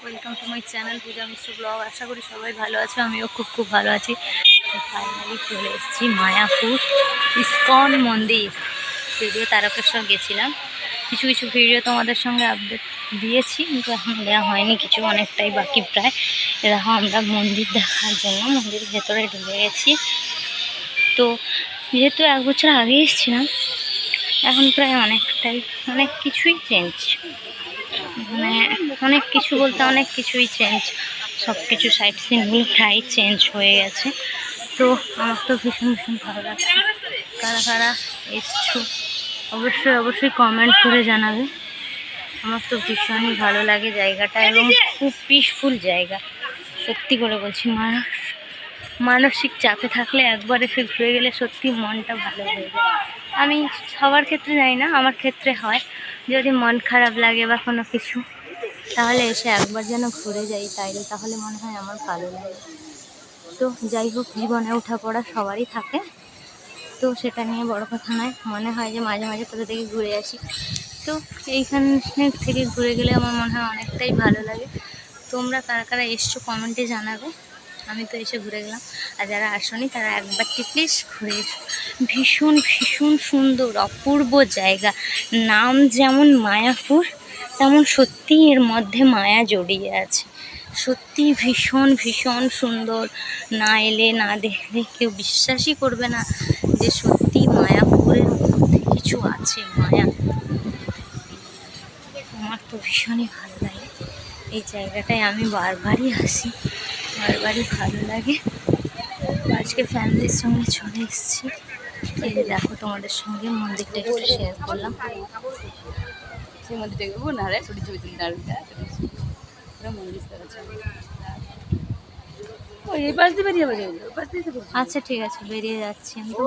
Welcome to my channel Puja Mishra vlog আশা করি সবাই ভালো আছে, আমিও খুব খুব ভালো আছি। ফাইনালি চলে এসেছি মায়াপুর ইস্কন মন্দির। যদিও তারকেশ্বর গেছিলাম। কিছু কিছু ভিডিও তোমাদের সঙ্গে আপডেট দিয়েছি, কিন্তু এখন দেওয়া হয়নি, কিছু অনেকটাই বাকি প্রায়। এরকম আমরা মন্দির দেখার জন্য মন্দিরের ভেতরে ঢুকে গেছি। তো যেহেতু এক বছর আগে এসেছিলাম, এখন প্রায় অনেকটাই, অনেক কিছুই চেঞ্জ মানে অনেক কিছু বলতে অনেক কিছুই চেঞ্জ সব কিছু সাইড সিনগুলো প্রায় চেঞ্জ হয়ে গেছে। তো আমার তো ভীষণ ভীষণ ভালো লাগছে। কারা কারা এসছো, অবশ্যই অবশ্যই কমেন্ট করে জানাবে। আমার তো ভীষণই ভালো লাগে জায়গাটা এবং খুব পিসফুল জায়গা। সত্যি করে বলছি, মানুষ, মানসিক চাপে থাকলে একবার এসে ঘুরে গেলে সত্যি মনটা ভালো হয়ে যায়। আমি সবার ক্ষেত্রে জানি না, আমার ক্ষেত্রে হয়। যদি মন খারাপ লাগে বা কোনো কিছু, তাহলে এসে একবার যেন ঘুরে যাই তাইলে, তাহলে মনে হয় আমার ভালো লাগে। তো যাই হোক, জীবনে ওঠা পড়া সবারই থাকে। তো সেটা নিয়ে বড় কথা নয়, মনে হয় যে মাঝে মাঝে কোথা থেকে ঘুরে আসি। তো এইখান থেকে ঘুরে গেলে আমার মনে হয় অনেকটাই ভালো লাগে। তোমরা কারা কারা এসছো কমেন্টে জানাবে। আমি তো এসে ঘুরে গেলাম। আর যারা আসনি, তারা একবারটি প্লিজ ঘুরে ভীষণ ভীষণ সুন্দর, অপূর্ব জায়গা। নাম যেমন মায়াপুর, তেমন সত্যি এর মধ্যে মায়া জড়িয়ে আছে। সত্যি ভীষণ ভীষণ সুন্দর। না এলে, না দেখলে কেউ বিশ্বাসই করবে না যে সত্যি মায়াপুরের মধ্যে কিছু আছে, মায়া। আমার তো ভীষণই ভালো লাগে। এই জায়গাটায় আমি বারবারই আসি। বারবারই ভালো লাগে। আজকে ফ্যামিলির সঙ্গে চলে এসেছি। এই দেখো তোমাদের সঙ্গে মন্দিরটা একটু শেয়ার করলাম। সেই মন্দিরটা গেবো না রে ছুটি ছবি দারুণ মন্দির এই পাশ দিয়ে বেরিয়ে যাবে। আচ্ছা ঠিক আছে বেরিয়ে যাচ্ছি আমি তো